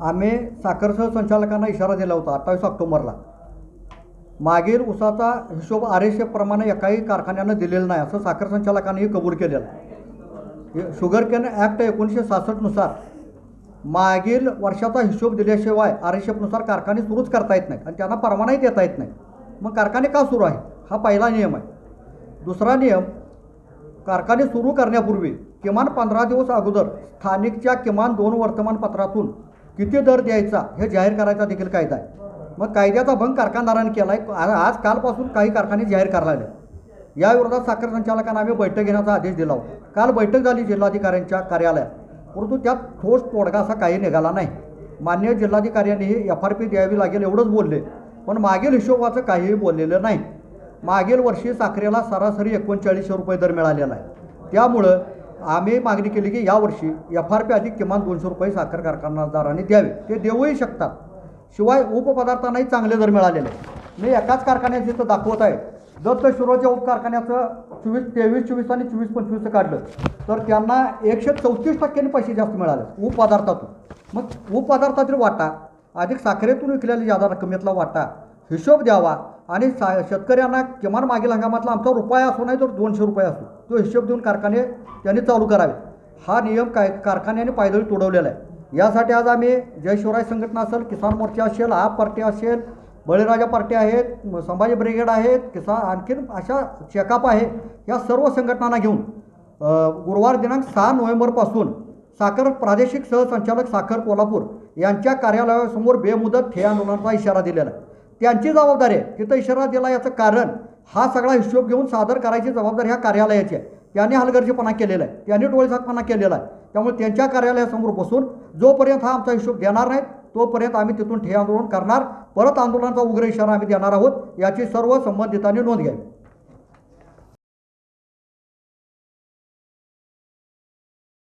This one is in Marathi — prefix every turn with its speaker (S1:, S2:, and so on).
S1: आम्ही साखर संचालकांना इशारा दिला होता अठ्ठावीस ऑक्टोबरला. मागील उसाचा हिशोब आर एस एफप्रमाणे एकाही कारखान्यानं दिलेला नाही असं साखर संचालकांनीही कबूल केलेलं आहे. शुगर केन ॲक्ट एकोणीसशे सहासष्टनुसार मागील वर्षाचा हिशोब दिल्याशिवाय आर एस एफनुसार कारखाने सुरूच करता येत नाही आणि त्यांना परवानाही देता येत नाही. मग कारखाने का सुरू आहे? हा पहिला नियम आहे. दुसरा नियम कारखाने सुरू करण्यापूर्वी किमान पंधरा दिवस अगोदर स्थानिकच्या किमान दोन वर्तमानपत्रातून किती दर द्यायचा? हे जाहीर करायचा देखील कायदा आहे. मग कायद्याचा भंग कारखानदारांनी केला आहे आज कालपासून काही कारखाने जाहीर करायला या विरोधात साखर संचालकांना आम्ही बैठक घेण्याचा आदेश दिला होता. काल बैठक झाली जिल्हाधिकाऱ्यांच्या कार्यालयात. परंतु त्यात ठोस तोडगा असा काही निघाला नाही. मान्य जिल्हाधिकाऱ्यांनीही एफ आर पी द्यावी लागेल एवढंच बोलले. पण मागील हिशोबाचं काहीही बोललेलं नाही. मागील वर्षी साखरेला सरासरी एकोणचाळीसशे रुपये दर मिळालेला आहे. त्यामुळं आम्ही मागणी केली की यावर्षी एफ आर पी अधिक किमान दोनशे रुपये साखर कारखानदारांनी द्यावे. ते देऊही शकतात. शिवाय उपपदार्थांनाही चांगले दर मिळालेले. मी एकाच कारखान्याचं इथं दाखवत आहे दत्त शिरोच्या उपकारखान्याचं चोवीस तेवीस चोवीस आणि चोवीस पंचवीसचं काढलं तर त्यांना एकशे चौतीस टक्क्यांनी पैसे जास्त मिळाले उपपदार्थातून. मग उपपदार्थातील वाटा अधिक साखरेतून विकलेली जादा रकमेतला वाटा हिशोब द्यावा. आणि सा शेतकऱ्यांना किमान मागील हंगामातला आमचा रुपया असो नाही तर दोनशे रुपये असो तो हिशोब देऊन कारखाने त्यांनी चालू करावे. हा नियम काय कारखान्याने पायदळी तोडवलेला आहे. यासाठी आज आम्ही जय शिवराय संघटना असेल किसान मोर्चा असेल आप पार्टी असेल बळीराजा पार्टी आहेत संभाजी ब्रिगेड आहेत किसान आणखीन अशा चेकअप आहे या सर्व संघटनांना घेऊन गुरुवार दिनांक सहा नोव्हेंबरपासून साखर प्रादेशिक सहसंचालक साखर कोल्हापूर यांच्या कार्यालयासमोर बेमुदत ठे आंदोलनाचा इशारा दिलेला आहे. त्यांची जबाबदारी आहे. तिथं इशारा दिला याचं कारण हा सगळा हिशोब घेऊन सादर करायची जबाबदारी ह्या कार्यालयाची आहे. त्यांनी हलगर्जीपणा केलेला आहे. त्यांनी डोळेझाकपणा केलेला आहे. त्यामुळे त्यांच्या कार्यालयासमोर बसून जोपर्यंत हा आमचा हिशोब देणार नाही तोपर्यंत आम्ही तिथून ठे आंदोलन करणार. परत आंदोलनाचा उग्र इशारा आम्ही देणार आहोत. याची सर्व संबंधितांनी नोंद घ्यावी.